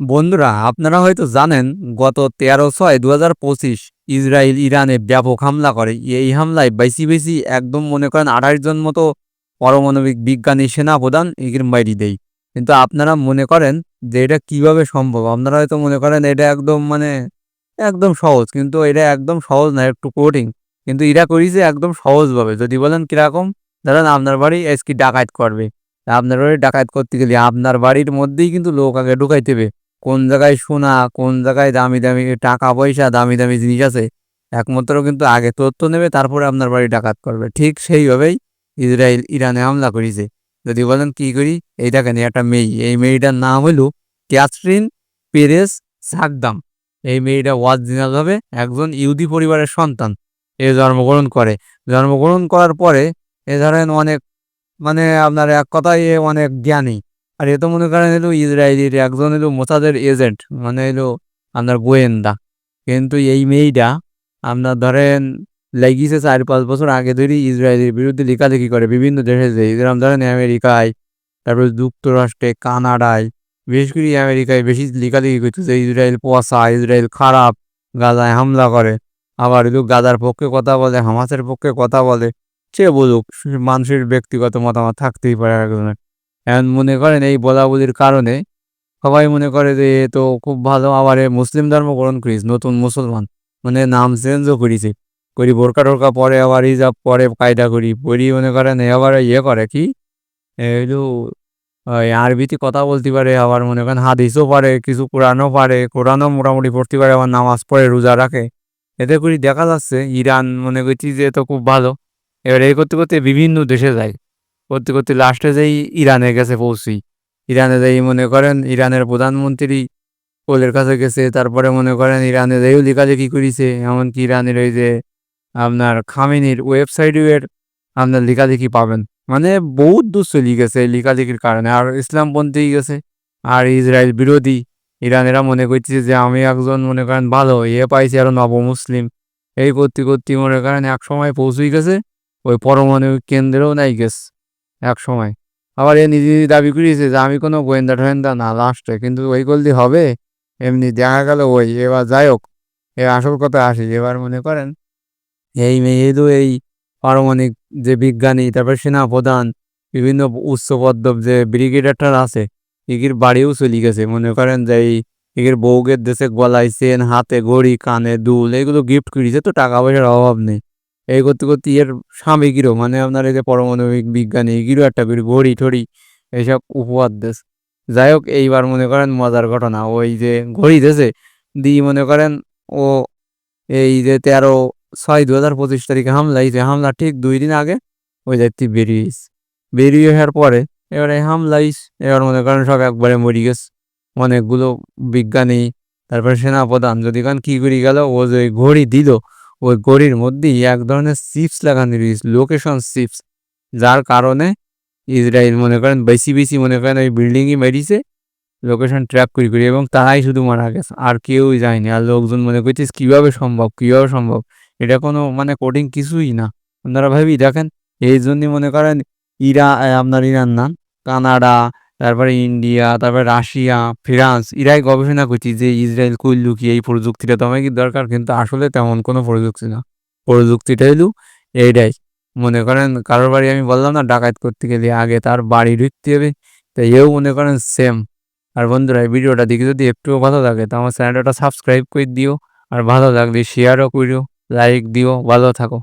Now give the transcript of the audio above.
বন্ধুরা, আপনারা হয়তো জানেন, গত তেরো ছয় দু পঁচিশ ইসরায়েল ইরানে ব্যাপক হামলা করে। এই হামলায় বেশি বেশি একদম মনে করেন আঠাশ জন মতো পারমাণবিক বিজ্ঞানী সেনা প্রধান এগির মাইরি দেয় কিন্তু আপনারা মনে করেন যে এটা কীভাবে সম্ভব? আপনারা হয়তো মনে করেন এটা একদম মানে একদম সহজ, কিন্তু এটা একদম সহজ না, একটু কঠিন। কিন্তু এরা করেছে একদম সহজভাবে। যদি বলেন কীরকম, ধরেন আপনার বাড়ি আজকে ডাকাত করবে। আপনার বাড়ি ডাকাত করতে গেলে আপনার বাড়ির মধ্যেই কিন্তু লোক আগে ঢুকাইতে হবে। কোন জায়গায় সোনা, কোন জায়গায় দামি দামি টাকা পয়সা, দামি দামি জিনিস আছে, একমাত্র কিন্তু আগে তথ্য নেবে, তারপরে আপনার বাড়ি ডাকাত করবে। ঠিক সেইভাবেই ইসরায়েল ইরানে হামলা করেছে। যদি বলেন কি করি? এই দেখেন, একটা মেয়ে, এই মেয়েটার নাম হলো ক্যাথরিন পেরেস সাকদাম। এই মেয়েটা অরিজিনালভাবে একজন ইহুদি পরিবারের সন্তান। এ জন্মগ্রহণ করে। জন্মগ্রহণ করার পরে এ ধরেন অনেক মানে আপনার এক কথায় এ অনেক জ্ঞানী। আর এ তো মনে করেন এলো ইসরায়েলির একজন এলো মোসাদের এজেন্ট মানে এলো আপনার গোয়েন্দা। কিন্তু এই মেয়েটা আপনার ধরেন লেগিছে চার পাঁচ বছর আগে ধরেই ইসরায়েলের বিরুদ্ধে লেখালেখি করে বিভিন্ন দেশে যে যেরকম ধরেন আমেরিকায়, তারপরে যুক্তরাষ্ট্রে, কানাডায়, বিশেষ করে আমেরিকায় বেশি লেখালেখি করতেছে ইসরায়েল পচা ইসরায়েল খারাপ, গাজায় হামলা করে। আবার এলো গাজার পক্ষে কথা বলে, হামাসের পক্ষে কথা বলে। সে বলুক, মানুষের ব্যক্তিগত মতামত থাকতেই পারে একজনের এখন মনে করেন এই বলাবলির কারণে সবাই মনে করে যে এ তো খুব ভালো আবার মুসলিম ধর্ম গ্রহণ করিস, নতুন মুসলমান। মানে নাম চেঞ্জও করিছে। করি বোরকা টোরকা পরে আবার হিজাব, পরে কায়দা করি। পড়ি মনে করেন আবার ইয়ে করে কি? এইগুলো ওই আরবিতে কথা বলতে পারে, আবার মনে করেন হাদিসও পারে কিছু কোরআনও পারে কোরআনও মোটামুটি পড়তে পারে, আবার নামাজ পড়ে, রোজা রাখে। এতে করে দেখা যাচ্ছে, ইরান মনে করছি যে তো খুব ভালো। এবার এই করতে করতে বিভিন্ন দেশে যায়। করতে করতে লাস্টে যেই ইরানে গেছে পৌঁছি। ইরানে যেই মনে করেন ইরানের প্রধানমন্ত্রী কোলের কাছে গেছে, তারপরে মনে করেন ইরানে যেও লেখালেখি করেছে, এমনকি ইরানের ওই যে আপনার খামিনির ওয়েবসাইটের আপনার লেখালেখি পাবেন। মানে বহুত দূর চলে গেছে লেখালেখির কারণে। আর ইসলামপন্থী গেছে, আর ইসরায়েল বিরোধী। ইরানেরা মনে করছে যে আমি একজন মনে করেন ভালো, এ পাইছি আরও নবমুসলিম এই করতে করতে মনে করেন এক সময় পৌঁছেই গেছে, ওই পরমাণু কেন্দ্রেও নাই গেছে। এক সময়। আবার এ নিজে দাবি করিয়েছে যে, আমি কোনো গোয়েন্দা টোয়েন্দা না, লাস্টে। কিন্তু ওই করলে হবে? এমনি দেখা গেল ওই, এবার যাই হোক। এ আসল কথা আসি। এবার মনে করেন, এই মেয়েদু এই পারমাণিক যে বিজ্ঞানী, তারপর সেনা প্রধান বিভিন্ন উচ্চপদব যে ব্রিগেডারটার আছে, এগির বাড়িও চলে গেছে। মনে করেন যে, এই এগির বউগের দেশে গলায় চেন, হাতে ঘড়ি, কানে দুল, এগুলো গিফট করেছে তো টাকা পয়সার অভাব নেই। এই করতে করতে এর স্বামীগিরও মানে আপনার এই যে পারমাণবিক বিজ্ঞানী এগিরও একটা করে ঘড়ি ঠড়ি, এইসব উপহার দেশ। যাই হোক, এইবার মনে করেন মজার ঘটনা। ওই যে ঘড়ি দেশে দিয়ে মনে করেন ও এই যে তেরো ছয় দু হাজার পঁচিশ তারিখে হামলা হয়েছে হামলা ঠিক দুই দিন আগে ওই যাত্রী বেরিয়েছে বেরিয়ে আসার পরে এবারে হামলা হয়েছে এবার মনে করেন সব একবারে মরি গেছে। অনেকগুলো বিজ্ঞানী, তারপরে সেনাপ্রধান, যদি কান কী করে গেল, ও যে ঘড়ি দিল ওই গড়ির মধ্যেই এক ধরনের চিপস লাগানো রয়েছে লোকেশন চিপস। যার কারণে ইসরায়েল মনে করেন বেশি বেশি মনে করেন ওই বিল্ডিংই মেরিছে লোকেশন ট্র্যাক করি করি, এবং তারাই শুধু মারা গেছে। আর কেউই যায়নি। আর লোকজন মনে করছিস কীভাবে সম্ভব? কীভাবে সম্ভব? এটা কোনো মানে কোডিং কিছুই না। আপনারা ভাবি দেখেন, এই জন্যই মনে করেন ইরা আপনার ইরান না, কানাডা তারপরে ইন্ডিয়া, তারপরে রাশিয়া, ফ্রান্স, এরাই গবেষণা করছি যে ইসরায়েল করলু কি এই প্রযুক্তিটা তোমায় কি দরকার, কিন্তু আসলে তেমন কোনো প্রযুক্তি না। প্রযুক্তিটা এলু এইটাই মনে করেন কারোর বাড়ি আমি বললাম না ডাকাত করতে গেলে আগে তার বাড়ি ঢুকতে হবে, তো এও মনে করেন সেম আর বন্ধুরা, এই ভিডিওটা দেখে যদি একটুও ভালো লাগে, তো আমার চ্যানেলটা সাবস্ক্রাইব করে দিও, আর ভালো লাগলে শেয়ারও করিও লাইক দিও, ভালো থাকো।